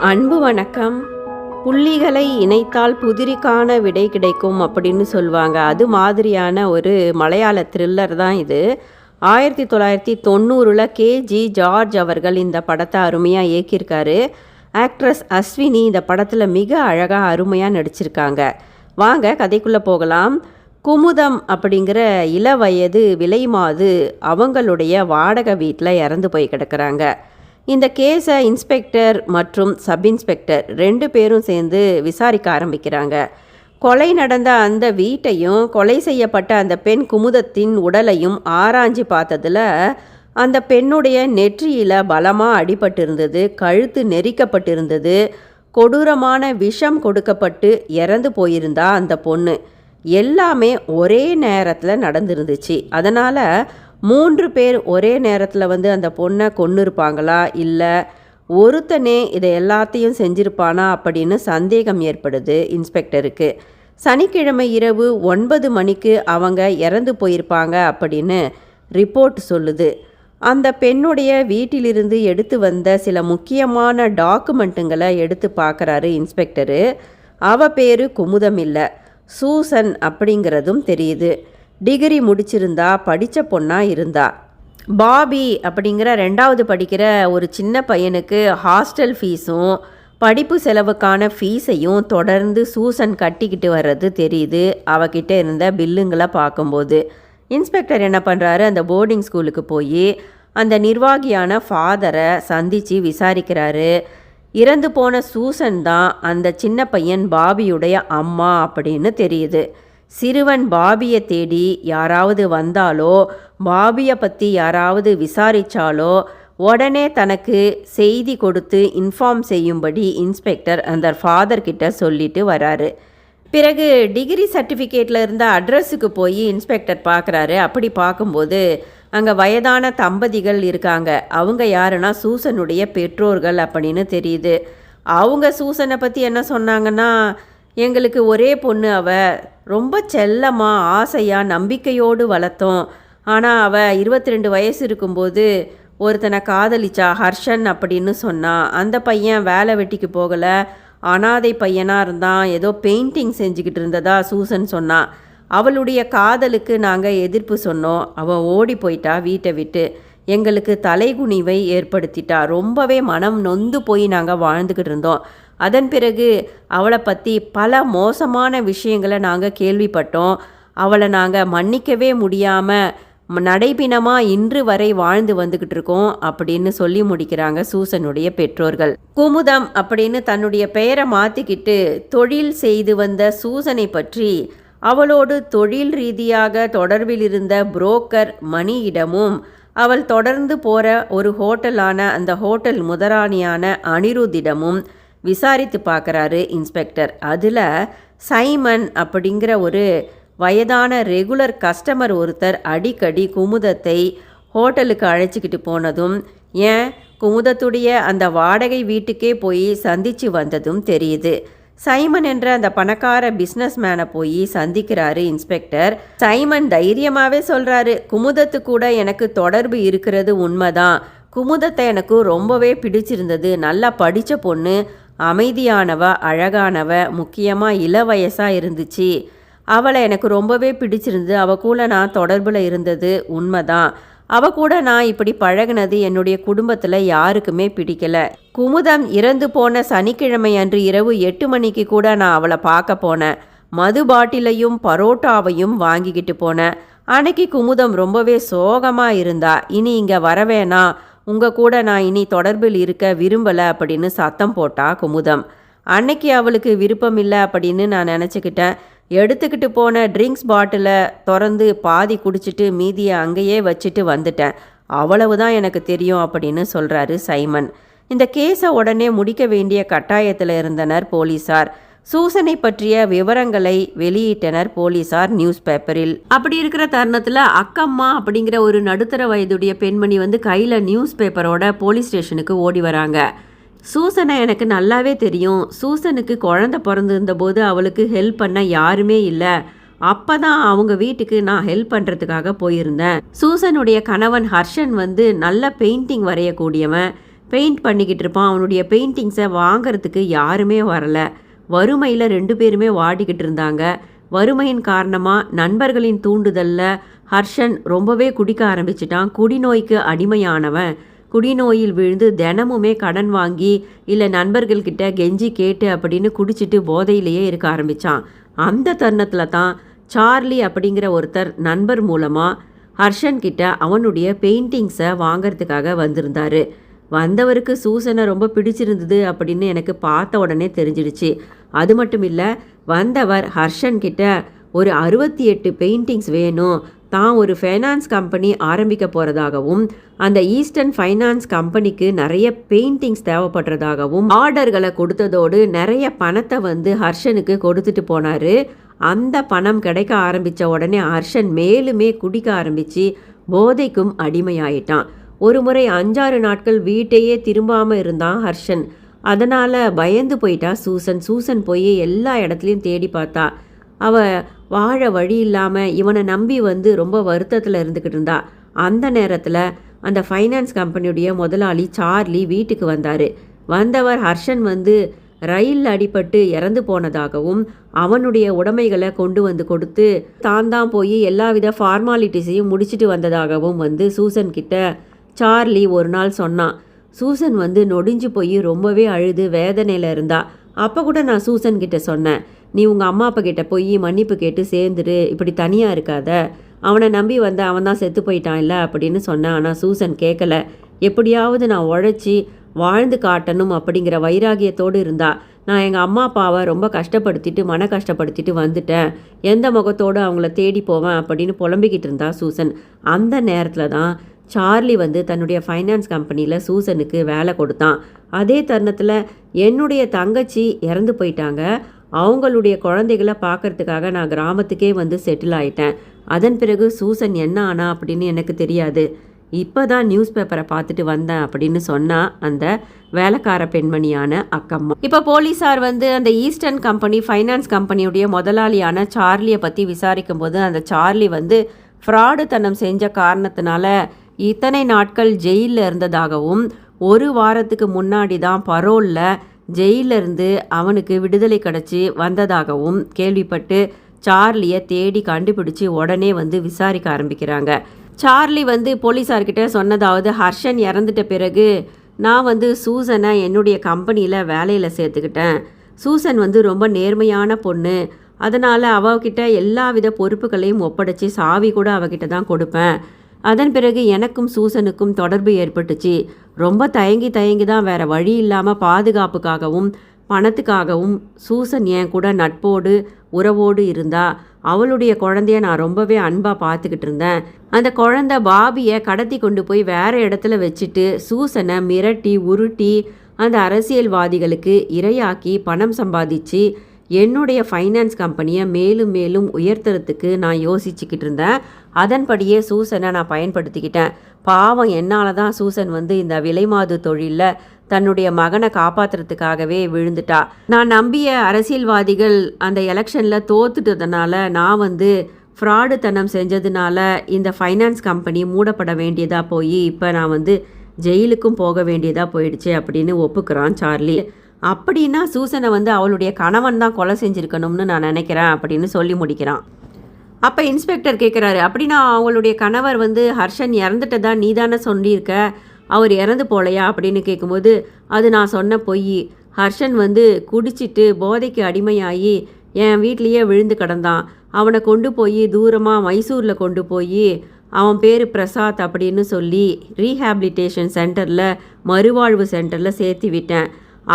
அன்பு வணக்கம். புள்ளிகளை இணைத்தால் புதிரிக்கான விடை கிடைக்கும் அப்படின்னு சொல்லுவாங்க. அது மாதிரியான ஒரு மலையாள த்ரில்லர் தான் இது. ஆயிரத்தி தொள்ளாயிரத்தி தொண்ணூறில் கே. ஜி. ஜார்ஜ் அவர்கள் இந்த படத்தை அருமையாக இயக்கியிருக்காரு. ஆக்ட்ரஸ் அஸ்வினி இந்த படத்தில் மிக அழகாக அருமையாக நடிச்சிருக்காங்க. வாங்க கதைக்குள்ளே போகலாம். குமுதம் அப்படிங்கிற இளவயது விலைமாது அவங்களுடைய வாடகை வீட்டில் இறந்து போய் கிடக்கிறாங்க. இந்த கேஸை இன்ஸ்பெக்டர் மற்றும் சப் இன்ஸ்பெக்டர் ரெண்டு பேரும் சேர்ந்து விசாரிக்க ஆரம்பிக்கிறாங்க. கொலை நடந்த அந்த வீட்டையும் கொலை செய்யப்பட்ட அந்த பெண் குமுதத்தின் உடலையும் ஆராய்ஞ்சு பார்த்ததுல அந்த பெண்ணுடைய நெற்றியில் பலமாக அடிபட்டிருந்தது கழுத்து நெரிக்கப்பட்டிருந்தது கொடூரமான விஷம் கொடுக்கப்பட்டு இறந்து போயிருந்தா அந்த பொண்ணு. எல்லாமே ஒரே நேரத்தில் நடந்துருந்துச்சு. அதனால் மூன்று பேர் ஒரே நேரத்தில் வந்து அந்த பொண்ணை கொன்று இருப்பாங்களா இல்லை ஒருத்தனே இதை எல்லாத்தையும் செஞ்சிருப்பானா? அப்படின்னு சந்தேகம் ஏற்படுது இன்ஸ்பெக்டருக்கு. சனிக்கிழமை இரவு ஒன்பது மணிக்கு அவங்க இறந்து போயிருப்பாங்க அப்படின்னு ரிப்போர்ட் சொல்லுது. அந்த பெண்ணுடைய வீட்டிலிருந்து எடுத்து வந்த சில முக்கியமான டாக்குமெண்ட்டுங்களை எடுத்து பார்க்குறாரு இன்ஸ்பெக்டரு. அவ பேர் குமுதம் இல்லை. சூசன் அப்படிங்கிறதும் தெரியுது. டிகிரி முடிச்சிருந்தா படித்த பொண்ணாக இருந்தா. பாபி அப்படிங்கிற ரெண்டாவது படிக்கிற ஒரு சின்ன பையனுக்கு ஹாஸ்டல் ஃபீஸும் படிப்பு செலவுக்கான ஃபீஸையும் தொடர்ந்து சூசன் கட்டிக்கிட்டு வர்றது தெரியுது. அவகிட்ட இருந்த பில்லுங்களை பார்க்கும்போது. இன்ஸ்பெக்டர் என்ன பண்ணுறாரு அந்த போர்டிங் ஸ்கூலுக்கு போய் அந்த நிர்வாகியான ஃபாதரை சந்தித்து விசாரிக்கிறாரு. இறந்து போன சூசன் தான் அந்த சின்ன பையன் பாபியுடைய அம்மா அப்படின்னு தெரியுது. சிறுவன் பாபியை தேடி யாராவது வந்தாலோ பாபியை பற்றி யாராவது விசாரித்தாலோ உடனே தனக்கு செய்தி கொடுத்து இன்ஃபார்ம் செய்யும்படி இன்ஸ்பெக்டர் அந்த ஃபாதர்கிட்ட சொல்லிட்டு வராரு. பிறகு டிகிரி சர்டிஃபிகேட்டில் இருந்த அட்ரஸுக்கு போய் இன்ஸ்பெக்டர் பார்க்குறாரு அப்படி பார்க்கும்போது அங்கே வயதான தம்பதிகள் இருக்காங்க. அவங்க யாருன்னா சூசனுடைய பெற்றோர்கள் அப்படின்னு தெரியுது. அவங்க சூசனை பற்றி என்ன சொன்னாங்கன்னா எங்களுக்கு ஒரே பொண்ணு அவ. ரொம்ப செல்லமாக ஆசையாக நம்பிக்கையோடு வளர்த்தோம். ஆனால் அவள் இருபத்தி ரெண்டு வயசு இருக்கும்போது ஒருத்தனை காதலிச்சா ஹர்ஷன் அப்படின்னு சொன்னான் அந்த பையன் வேலை வெட்டிக்கு போகலை. அனாதை பையனாக இருந்தான். ஏதோ பெயிண்டிங் செஞ்சுக்கிட்டு இருந்ததா சூசன் சொன்னான் அவளுடைய காதலுக்கு நாங்கள் எதிர்ப்பு சொன்னோம். அவள் ஓடி போயிட்டா வீட்டை விட்டு. எங்களுக்கு தலைகுனிவை ஏற்படுத்திட்டா. ரொம்பவே மனம் நொந்து போய் நாங்கள் வாழ்ந்துக்கிட்டு இருந்தோம். அதன் பிறகு அவளை பற்றி பல மோசமான விஷயங்களை நாங்கள் கேள்விப்பட்டோம். அவளை நாங்கள் மன்னிக்கவே முடியாமல் நடைபிணமாக இன்று வரை வாழ்ந்து வந்துக்கிட்டு இருக்கோம் அப்படின்னு சொல்லி முடிக்கிறாங்க சூசனுடைய பெற்றோர்கள். குமுதம் அப்படின்னு தன்னுடைய பெயரை மாற்றிக்கிட்டு தொழில் செய்து வந்த சூசனை பற்றி அவளோடு தொழில் ரீதியாக தொடர்பில் இருந்த புரோக்கர் மணியிடமும் அவள் தொடர்ந்து போகிற ஒரு ஹோட்டலான அந்த ஹோட்டல் முதலாளியான அனிருத்திடமும் விசாரித்து பார்க்குறாரு இன்ஸ்பெக்டர். அதில் சைமன் அப்படிங்கிற ஒரு வயதான ரெகுலர் கஸ்டமர் ஒருத்தர் அடிக்கடி குமுதத்தை ஹோட்டலுக்கு அழைச்சிக்கிட்டு போனதும் ஏன்? குமுதத்துடைய அந்த வாடகை வீட்டுக்கே போய் சந்திச்சு வந்ததும் தெரியுது. சைமன் என்ற அந்த பணக்கார பிஸ்னஸ் மேனை போய் சந்திக்கிறாரு இன்ஸ்பெக்டர். சைமன் தைரியமாகவே சொல்கிறாரு குமுதத்து கூட எனக்கு தொடர்பு இருக்கிறது உண்மைதான். குமுதத்தை எனக்கு ரொம்பவே பிடிச்சிருந்தது. நல்லா படித்த பொண்ணு. அமைதியானவ அழகானவ முக்கியமாக இள வயசாக இருந்துச்சு. அவளை எனக்கு ரொம்பவே பிடிச்சிருந்து அவ கூட நான் தொடர்பில் இருந்தது உண்மைதான். அவ கூட நான் இப்படி பழகினது என்னுடைய குடும்பத்தில் யாருக்குமே பிடிக்கல. குமுதம் இறந்து போன சனிக்கிழமை அன்று இரவு எட்டு மணிக்கு கூட நான் அவளை பார்க்க போனேன். மது பாட்டிலையும் பரோட்டாவையும் வாங்கிக்கிட்டு போனேன். அன்னைக்கு குமுதம் ரொம்பவே சோகமாக இருந்தா. இனி இங்கே வரவேணா உங்கள் கூட நான் இனி தொடர்பில் இருக்க விரும்பலை அப்படின்னு சத்தம் போட்டா குமுதம். அன்னைக்கு அவளுக்கு விருப்பம் இல்லை அப்படின்னு நான் நினச்சிக்கிட்டேன். எடுத்துக்கிட்டு போன ட்ரிங்க்ஸ் பாட்டிலை திறந்து பாதி குடிச்சிட்டு மீதியை அங்கேயே வச்சுட்டு வந்துட்டேன். அவ்வளவுதான் எனக்கு தெரியும் அப்படின்னு சொல்கிறாரு சைமன். இந்த கேஸை உடனே முடிக்க வேண்டிய கட்டாயத்தில் இருந்தனர் போலீஸார் சூசனை பற்றிய விவரங்களை வெளியிட்டனர் போலீசார் நியூஸ் பேப்பரில். அப்படி இருக்கிற தருணத்தில் அக்கம்மா அப்படிங்கிற ஒரு நடுத்தர வயதுடைய பெண்மணி வந்து கையில் நியூஸ் பேப்பரோட போலீஸ் ஸ்டேஷனுக்கு ஓடி வராங்க. சூசனை எனக்கு நல்லாவே தெரியும். சூசனுக்கு குழந்த பிறந்திருந்த போது அவளுக்கு ஹெல்ப் பண்ண யாருமே இல்லை. அப்போ தான் அவங்க வீட்டுக்கு நான் ஹெல்ப் பண்ணுறதுக்காக போயிருந்தேன். சூசனுடைய கணவன் ஹர்ஷன் வந்து நல்ல பெயிண்டிங் வரையக்கூடியவன். பெயிண்ட் பண்ணிக்கிட்டு இருப்பான். அவனுடைய பெயிண்டிங்ஸை வாங்கறதுக்கு யாருமே வரல. வறுமையில் ரெண்டு பேருமே வாடிக்கிட்டு இருந்தாங்க. வறுமையின் காரணமாக நண்பர்களின் தூண்டுதலில் ஹர்ஷன் ரொம்பவே குடிக்க ஆரம்பிச்சிட்டான். குடிநோய்க்கு அடிமையானவன். குடிநோயில் விழுந்து தினமுமே கடன் வாங்கி இல்லை நண்பர்கள்கிட்ட கெஞ்சி கேட்டு அப்படின்னு குடிச்சிட்டு போதையிலேயே இருக்க ஆரம்பித்தான் அந்த தருணத்தில் தான் சார்லி அப்படிங்கிற ஒருத்தர் நண்பர் மூலமாக ஹர்ஷன் கிட்ட அவனுடைய பெயிண்டிங்ஸை வாங்கறதுக்காக வந்திருந்தாரு. வந்தவருக்கு சூசனை ரொம்ப பிடிச்சிருந்தது அப்படின்னு எனக்கு பார்த்த உடனே தெரிஞ்சிடுச்சு. அது மட்டும் இல்லை வந்தவர் ஹர்ஷன் கிட்ட ஒரு அறுபத்தி எட்டு பெயிண்டிங்ஸ் வேணும். தான் ஒரு ஃபைனான்ஸ் கம்பெனி ஆரம்பிக்க போகிறதாகவும் அந்த ஈஸ்டர்ன் ஃபைனான்ஸ் கம்பெனிக்கு நிறைய பெயிண்டிங்ஸ் தேவைப்படுறதாகவும் ஆர்டர்களை கொடுத்ததோடு நிறைய பணத்தை வந்து ஹர்ஷனுக்கு கொடுத்துட்டு போனார். அந்த பணம் கிடைக்க ஆரம்பித்த உடனே ஹர்ஷன் மேலுமே குடிக்க ஆரம்பித்து போதைக்கும் அடிமையாயிட்டான். ஒரு முறை அஞ்சாறு நாட்கள் வீட்டையே திரும்பாமல் இருந்தான் ஹர்ஷன். அதனால் பயந்து போயிட்டா சூசன். சூசன் போய் எல்லா இடத்துலையும் தேடி பார்த்தா. அவ வாழ வழி இல்லாமல் இவனை நம்பி வந்து ரொம்ப வருத்தத்தில் இருந்துக்கிட்டு இருந்தா. அந்த நேரத்தில் அந்த ஃபைனான்ஸ் கம்பெனியுடைய முதலாளி சார்லி வீட்டுக்கு வந்தார். வந்தவர் ஹர்ஷன் வந்து ரயில் அடிபட்டு இறந்து போனதாகவும் அவனுடைய உடைமைகளை கொண்டு வந்து கொடுத்து தான் தான் போய் எல்லாவித ஃபார்மாலிட்டிஸையும் முடிச்சிட்டு வந்ததாகவும் வந்து சூசன் கிட்ட சார்லி ஒரு நாள் சொன்னான் சூசன் வந்து நொடிஞ்சு போய் ரொம்பவே அழுது வேதனையில் இருந்தா. அப்போ கூட நான் சூசன் கிட்ட சொன்னேன் நீ உங்கள் அம்மா அப்பா கிட்ட போய் மன்னிப்பு கேட்டு சேர்ந்துரு இப்படி தனியாக இருக்காத. அவனை நம்பி வந்த அவன் தான் செத்து போயிட்டான் இல்லை அப்படின்னு சொன்னேன். ஆனால் சூசன் கேட்கல எப்படியாவது நான் உழைச்சி வாழ்ந்து காட்டணும் அப்படிங்கிற வைராகியத்தோடு இருந்தா. நான் எங்கள் அம்மா அப்பாவை ரொம்ப கஷ்டப்படுத்திட்டு மன கஷ்டப்படுத்திட்டு வந்துட்டேன். எந்த முகத்தோடு அவங்கள தேடி போவேன் அப்படின்னு புலம்பிக்கிட்டு இருந்தா சூசன். அந்த நேரத்தில் தான் சார்லி வந்து தன்னுடைய ஃபைனான்ஸ் கம்பெனியில் சூசனுக்கு வேலை கொடுத்தான். அதே தருணத்தில் என்னுடைய தங்கச்சி இறந்து போயிட்டாங்க. அவங்களுடைய குழந்தைகளை பார்க்கறதுக்காக நான் கிராமத்துக்கே வந்து செட்டில் ஆயிட்டேன். அதன் பிறகு சூசன் என்ன ஆனா அப்படின்னு எனக்கு தெரியாது. இப்போ தான் நியூஸ் பேப்பரை பார்த்துட்டு வந்தேன் அப்படின்னு சொன்னால் அந்த வேலைக்கார பெண்மணியான அக்கம்மா. இப்போ போலீஸார் வந்து அந்த ஈஸ்டர்ன் கம்பெனி ஃபைனான்ஸ் கம்பெனியுடைய முதலாளியான சார்லியை பற்றி விசாரிக்கும் போது அந்த சார்லி வந்து ஃப்ராடு தனம் செஞ்ச காரணத்தினால இத்தனை நாட்கள் ஜெயிலில் இருந்ததாகவும் ஒரு வாரத்துக்கு முன்னாடி தான் பரோலில் ஜெயிலிருந்து அவனுக்கு விடுதலை கிடச்சி வந்ததாகவும் கேள்விப்பட்டு சார்லியை தேடி கண்டுபிடிச்சி உடனே வந்து விசாரிக்க ஆரம்பிக்கிறாங்க. சார்லி வந்து போலீஸார்கிட்ட சொன்னதாவது ஹர்ஷன் இறந்துட்ட பிறகு நான் வந்து சூசனை என்னுடைய கம்பெனியில் வேலையில் சேர்த்துக்கிட்டேன். சூசன் வந்து ரொம்ப நேர்மையான பொண்ணு. அதனால் அவகிட்ட எல்லா வித பொறுப்புகளையும் ஒப்படைச்சி சாவி கூட அவகிட்ட தான் கொடுப்பேன். அதன் பிறகு எனக்கும் சூசனுக்கும் தொடர்பு ஏற்பட்டுச்சு. ரொம்ப தயங்கி தயங்கி தான் வேற வழி இல்லாமல் பாதுகாப்புக்காகவும் பணத்துக்காகவும் சூசன் என் கூட நட்போடு உறவோடு இருந்தா அவளுடைய குழந்தைய நான் ரொம்பவே அன்பாக பார்த்துக்கிட்டு இருந்தேன். அந்த குழந்தை பாபியை கடத்தி கொண்டு போய் வேற இடத்துல வச்சுட்டு சூசனை மிரட்டி உருட்டி அந்த அரசியல்வாதிகளுக்கு இரையாக்கி பணம் சம்பாதிச்சு என்னுடைய ஃபைனான்ஸ் கம்பெனியை மேலும் மேலும் உயர்த்துறதுக்கு நான் யோசிச்சுக்கிட்டு இருந்தேன். அதன்படியே சூசனை நான் பயன்படுத்திக்கிட்டேன். பாவம் என்னால் தான் சூசன் வந்து இந்த விலைமாது தொழிலில் தன்னுடைய மகனை காப்பாற்றுறதுக்காகவே விழுந்துட்டா. நான் நம்பிய அரசியல்வாதிகள் அந்த எலெக்ஷனில் தோத்துட்டதுனால நான் வந்து ஃப்ராடுத்தனம் செஞ்சதுனால இந்த ஃபைனான்ஸ் கம்பெனி மூடப்பட வேண்டியதாக போய் இப்போ நான் வந்து ஜெயிலுக்கும் போக வேண்டியதாக போயிடுச்சு அப்படின்னு ஒப்புக்கிறான் சார்லி. அப்படின்னா சூசனை வந்து அவளுடைய கணவன் தான் கொலை செஞ்சுருக்கணும்னு நான் நினைக்கிறேன் அப்படின்னு சொல்லி முடிக்கிறான். அப்போ இன்ஸ்பெக்டர் கேட்குறாரு அப்படின்னா அவங்களுடைய கணவர் வந்து ஹர்ஷன் இறந்துட்டதா நீ தானே சொல்லியிருக்க? அவர் இறந்து போலையா? அப்படின்னு கேட்கும்போது அது நான் சொன்ன பொய். ஹர்ஷன் வந்து குடிச்சிட்டு போதைக்கு அடிமையாகி என் வீட்லேயே விழுந்து கிடந்தான். அவனை கொண்டு போய் தூரமாக மைசூரில் கொண்டு போய் அவன் பேர் பிரசாத் அப்படின்னு சொல்லி ரீஹாபிலிட்டேஷன் சென்டரில் மறுவாழ்வு சென்டரில் சேர்த்து விட்டேன்.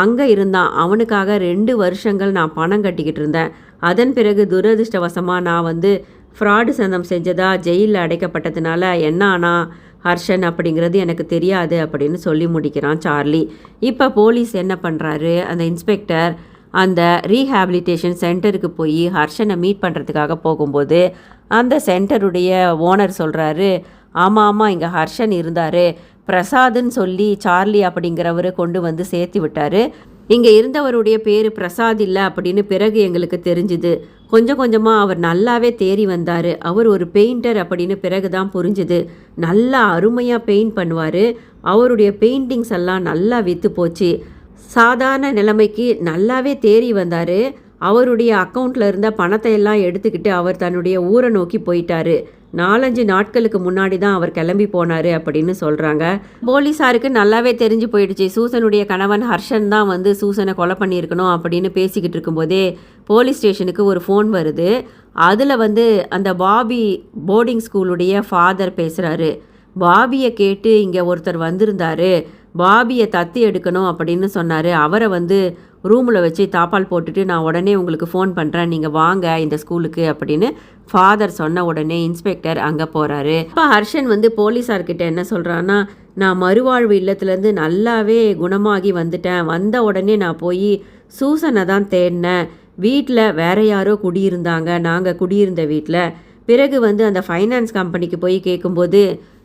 அங்கே இருந்தான். அவனுக்காக ரெண்டு வருஷங்கள் நான் பணம் கட்டிக்கிட்டு இருந்தேன். அதன் பிறகு துரதிர்ஷ்டவசமாக நான் வந்து ஃப்ராடு சந்தம் செஞ்சதா ஜெயிலில் அடைக்கப்பட்டதுனால என்ன ஆனா ஹர்ஷன் அப்படிங்கிறது எனக்கு தெரியாது அப்படின்னு சொல்லி முடிக்கிறான் சார்லி. இப்போ போலீஸ் என்ன பண்ணுறாரு அந்த இன்ஸ்பெக்டர் அந்த ரீஹாபிலிட்டேஷன் சென்டருக்கு போய் ஹர்ஷனை மீட் பண்ணுறதுக்காக போகும்போது அந்த சென்டருடைய ஓனர் சொல்கிறாரு ஆமாம் ஆமாம் இங்கே ஹர்ஷன் இருந்தார். பிரசாத்னு சொல்லி சார்லி அப்படிங்கிறவர் கொண்டு வந்து சேர்த்து விட்டார். இங்கே இருந்தவருடைய பேர் பிரசாத் இல்லை அப்படின்னு பிறகு எங்களுக்கு தெரிஞ்சுது. கொஞ்சம் கொஞ்சமாக அவர் நல்லாவே தேறி வந்தார். அவர் ஒரு பெயிண்டர் அப்படின்னு பிறகு தான் புரிஞ்சுது. நல்லா அருமையாக பெயிண்ட் பண்ணுவார். அவருடைய பெயிண்டிங்ஸ் எல்லாம் நல்லா விற்று போச்சு. சாதாரண நிலைமைக்கு நல்லாவே தேறி வந்தார். அவருடைய அக்கௌண்ட்டில் இருந்த பணத்தை எல்லாம் எடுத்துக்கிட்டு அவர் தன்னுடைய ஊரை நோக்கி போயிட்டாரு. நாலஞ்சு நாட்களுக்கு முன்னாடி தான் அவர் கிளம்பி போனார் அப்படின்னு சொல்கிறாங்க போலீஸாருக்கு நல்லாவே தெரிஞ்சு போயிடுச்சு. சூசனுடைய கணவன் ஹர்ஷன் தான் வந்து சூசனை கொலை பண்ணியிருக்கணும் அப்படின்னு பேசிக்கிட்டு இருக்கும்போதே போலீஸ் ஸ்டேஷனுக்கு ஒரு ஃபோன் வருது. அதில் வந்து அந்த பாபி போர்டிங் ஸ்கூலுடைய ஃபாதர் பேசுகிறாரு பாபியை கேட்டு இங்கே ஒருத்தர் வந்திருந்தாரு. பாபியை தத்தி எடுக்கணும் அப்படின்னு சொன்னார். அவரை வந்து ரூமில் வச்சு தாப்பால் போட்டுட்டு நான் உடனே உங்களுக்கு ஃபோன் பண்ணுறேன் நீங்கள் வாங்க இந்த ஸ்கூலுக்கு அப்படின்னு ஃபாதர் சொன்ன உடனே இன்ஸ்பெக்டர் அங்கே போகிறாரு இப்போ ஹர்ஷன் வந்து போலீஸார்கிட்ட என்ன சொல்கிறான்னா நான் மறுவாழ்வு இல்லத்துலேருந்து நல்லாவே குணமாகி வந்துட்டேன். வந்த உடனே நான் போய் சூசனை தான் தேடினேன். வீட்டில் வேற யாரோ குடியிருந்தாங்க. நாங்கள் குடியிருந்த வீட்டில் பிறகு வந்து அந்த ஃபைனான்ஸ் கம்பெனிக்கு போய் கேட்கும்போது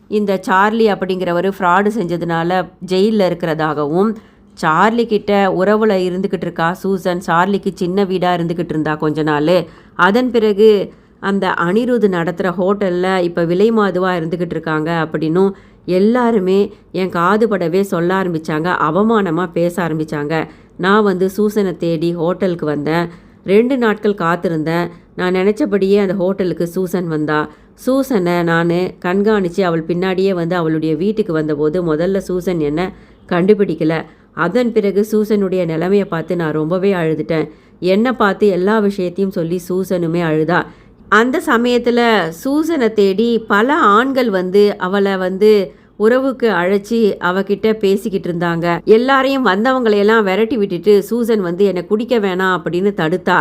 இந்த சார்லி அப்படிங்கிறவர் ஃப்ராடு செஞ்சதுனால ஜெயிலில் இருக்கிறதாகவும் சார்லி கிட்ட உறவில் இருந்துக்கிட்டு இருக்கா சூசன்? சார்லிக்கு சின்ன வீடாக இருந்துக்கிட்டு இருந்தா கொஞ்ச நாள். அதன் பிறகு அந்த அனிருத் நடத்துகிற ஹோட்டலில் இப்போ விலை மாதுவாக இருந்துக்கிட்டு இருக்காங்க அப்படின்னும் எல்லாருமே என் காதுபடவே சொல்ல ஆரம்பித்தாங்க அவமானமாக பேச ஆரம்பித்தாங்க நான் வந்து சூசனை தேடி ஹோட்டலுக்கு வந்தேன். ரெண்டு நாட்கள் காத்திருந்தேன். நான் நினச்சபடியே அந்த ஹோட்டலுக்கு சூசன் வந்தா. சூசனை நான் கண்காணித்து அவள் பின்னாடியே வந்து அவளுடைய வீட்டுக்கு வந்தபோது முதல்ல சூசன் என்ன கண்டுபிடிக்கல. அதன் பிறகு சூசனுடைய நிலைமையை பார்த்து நான் ரொம்பவே அழுதுட்டேன். என்னை பார்த்து எல்லா விஷயத்தையும் சொல்லி சூசனுமே அழுதா. அந்த சமயத்தில் சூசனை தேடி பல ஆண்கள் வந்து அவளை வந்து உறவுக்கு அழைச்சி அவகிட்ட பேசிக்கிட்டு இருந்தாங்க. எல்லாரையும் வந்தவங்களையெல்லாம் விரட்டி விட்டுட்டு சூசன் வந்து என்னை குடிக்க வேணாம் அப்படின்னு தடுத்தா.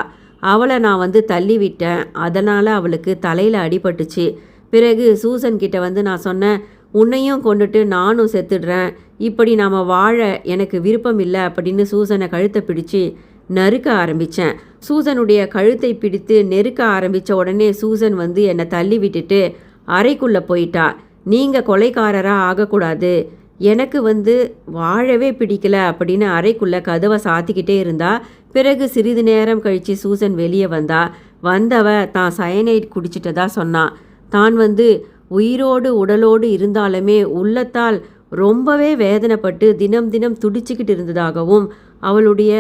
அவளை நான் வந்து தள்ளி விட்டேன் அதனால் அவளுக்கு தலையில் அடிபட்டுச்சு. பிறகு சூசன் கிட்ட வந்து நான் சொன்னேன் உன்னையும் கொண்டுட்டு நானும் செத்துடுறேன். இப்படி நாம் வாழ எனக்கு விருப்பம் இல்லை அப்படின்னு சூசனை கழுத்தை பிடிச்சு நறுக்க ஆரம்பித்தேன் சூசனுடைய கழுத்தை பிடித்து நெருக்க ஆரம்பித்த உடனே சூசன் வந்து என்னை தள்ளி விட்டுட்டு அறைக்குள்ளே போயிட்டா. நீங்கள் கொலைக்காரராக ஆகக்கூடாது. எனக்கு வந்து வாழவே பிடிக்கல அப்படின்னு அறைக்குள்ளே கதவை சாத்திக்கிட்டே இருந்தா பிறகு சிறிது நேரம் கழித்து சூசன் வெளியே வந்தா வந்தவ தான் சயனைட் குடிச்சிட்டதா சொன்னான் தான் வந்து உயிரோடு உடலோடு இருந்தாலுமே உள்ளத்தால் ரொம்பவே வேதனைப்பட்டு தினம் தினம் துடிச்சுக்கிட்டு இருந்ததாகவும் அவளுடைய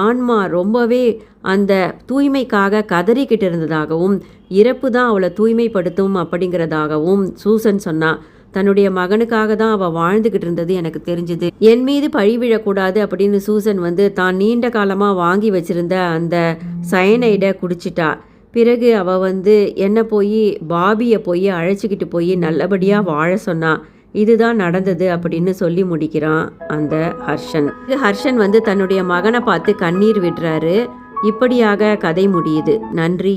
ஆன்மா ரொம்பவே அந்த தூய்மைக்காக கதறிக்கிட்டு இருந்ததாகவும் இறப்பு தான் அவளை தூய்மைப்படுத்தும் அப்படிங்கிறதாகவும் சூசன் சொன்னான் தன்னுடைய மகனுக்காக தான் அவள் வாழ்ந்துக்கிட்டு இருந்தது எனக்கு தெரிஞ்சுது. என் மீது பழி விழக்கூடாது அப்படின்னு சூசன் வந்து தான் நீண்ட காலமாக வாங்கி வச்சிருந்த அந்த சயனைடை குடிச்சிட்டா. பிறகு அவள் வந்து என்ன போய் பாபியை போய் அழைச்சிக்கிட்டு போய் நல்லபடியாக வாழ சொன்னான் இதுதான் நடந்தது அப்படின்னு சொல்லி முடிக்கிறான் அந்த ஹர்ஷன். இது ஹர்ஷன் வந்து தன்னுடைய மகனை பார்த்து கண்ணீர் விடுறாரு. இப்படியாக கதை முடியுது. நன்றி.